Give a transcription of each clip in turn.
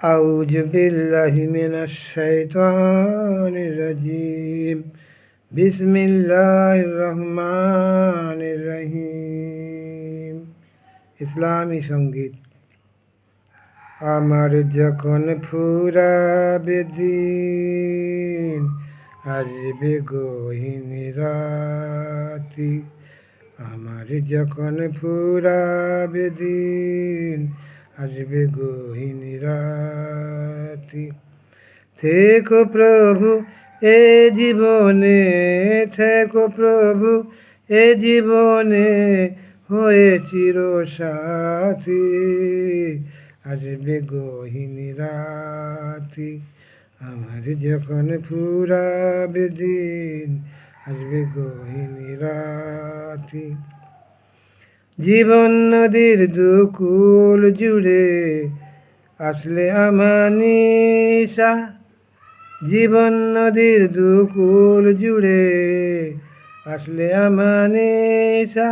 أعوذ بالله من الشيطان الرجيم بسم الله الرحمن الرحيم ইসলামী সঙ্গীত আমার যখন ফুরাবে দিন আসবে গহীন রাতি আমার যখন ফুরাবে দিন আসবে গহীন রাতি থেকো প্রভু, এ জীবনে থেকো প্রভু, এ জীবনে হয়ে চির সাথী আসবে গহীন রাতি আমার যখন ফুরাবে দিন আসবে গহীন রাতি জীবন নদীর দুকুল জুড়ে আসলে আমানিসা জীবন নদীর দুকুল জুড়ে আসলে আমানিসা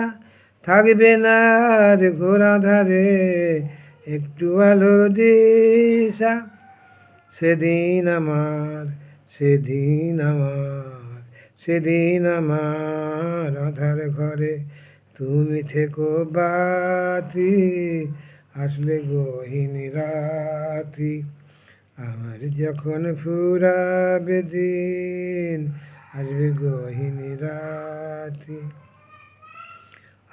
থাকবে না আর ঘোরা ধারে একটু আলোর দিশা। সেদিন আমার সেদিন আমার সেদিন আমার আধার ঘরে তুমি থেকো বাতি আসলে গহীন রাতি। আমার যখন ফুরাবে দিন, আসবে গহীন রাতি।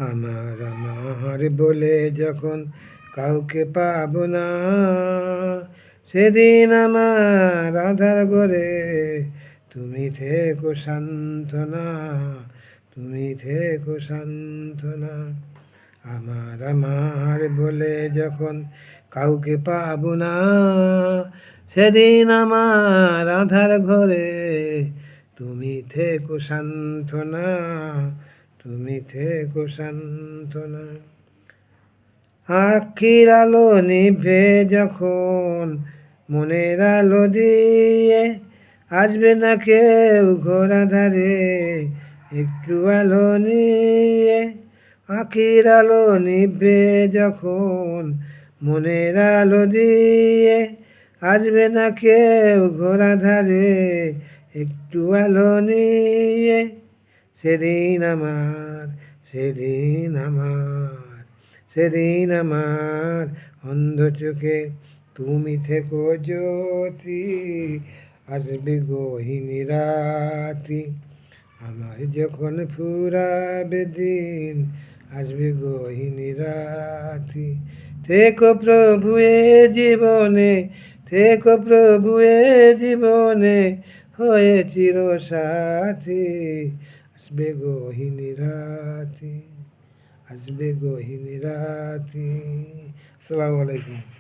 আমার আমার বলে যখন কাউকে পাব না, সেদিন আমার আধার ঘরে তুমি থেকো সান্ত্বনা তুমি থেকো সান্ত্বনা। আমার আমার বলে যখন কাউকে পাব না, সেদিন আমার আধার ঘরে তুমি থেকো সান্ত্বনা, তুমি থেকো সান্ত্বনা। আখির আলো নিভে যখন মনের আলো দিয়ে, আসবে না কেউ ঘোরা ধারে একটু আলো নিয়ে আখির আলো নিভে যখন, মনের আলো দিয়ে আসবে না কেউ ঘোরা ধারে। একটু আলো নিয়ে, সেদিন আমার সেদিন আমার সেদিন আমার অন্ধ চোখে তুমি থেকো জ্যোতি, আসবে গহিনী রাতি। আমার যখন ফুরাবে দিন, আসবে গহিনী রাতি। থেকো প্রভু এ জীবনে, থেকো প্রভু এ জীবনে, হয়ে চির সাথী আসবে গহিনী রাতি, আসবে গহিনী রাতি। আসসালামু আলাইকুম।